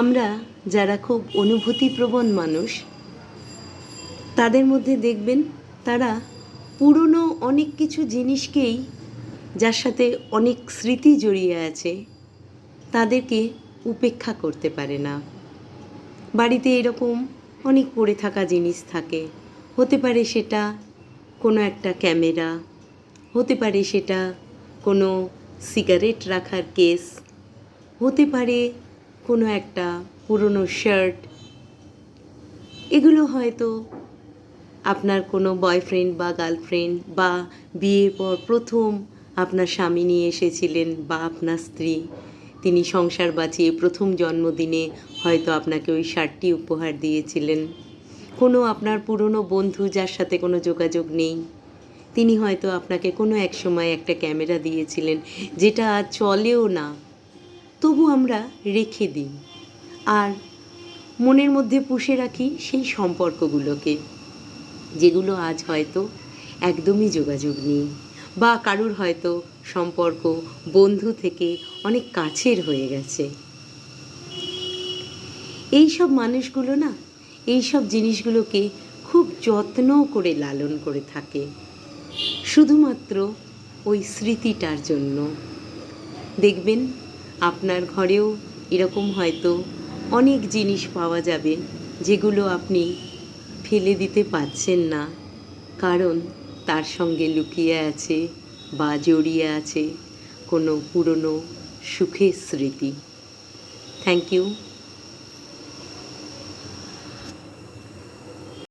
আমরা যারা খুব অনুভূতিপ্রবণ মানুষ, তাদের মধ্যে দেখবেন তারা পুরনো অনেক কিছু জিনিসকেই, যার সাথে অনেক স্মৃতি জড়িয়ে আছে, তাদেরকে উপেক্ষা করতে পারে না। বাড়িতে এরকম অনেক পড়ে থাকা জিনিস থাকে। হতে পারে সেটা কোনো একটা ক্যামেরা, হতে পারে সেটা কোনো সিগারেট রাখার কেস, হতে পারে কোনো একটা পুরনো শার্ট এগুলো হয়তো আপনার কোনো বয়ফ্রেন্ড বা গার্লফ্রেন্ড বা বিয়ের পর প্রথম আপনার স্বামী নিয়ে এসেছিলেন বা আপনার স্ত্রী। তিনি সংসার বাঁচিয়ে প্রথম জন্মদিনে হয়তো আপনাকে ওই শার্টটি উপহার দিয়েছিলেন। কোনো আপনার পুরনো বন্ধু যার সাথে কোনো যোগাযোগ নেই। তিনি হয়তো আপনাকে কোনো এক সময় একটা ক্যামেরা দিয়েছিলেন, যেটা আর চলেও না। তবু আমরা রেখে দিই আর মনের মধ্যে পুষে রাখি সেই সম্পর্কগুলোকে, যেগুলো আজ হয়তো একদমই যোগাযোগ নেই বা কারুর হয়তো সম্পর্ক বন্ধু থেকে অনেক কাছের হয়ে গেছে। এই সব মানুষগুলো না এই সব জিনিসগুলোকে খুব যত্ন করে লালন করে থাকে। শুধুমাত্র ওই স্মৃতিটার জন্য। দেখবেন আপনার ঘরেও এরকম হয়তো অনেক জিনিস পাওয়া যাবে যেগুলো আপনি ফেলে দিতে পারছেন না। কারণ তার সঙ্গে লুকিয়ে আছে বা জড়িয়ে আছে কোনো পুরনো সুখের স্মৃতি। Thank you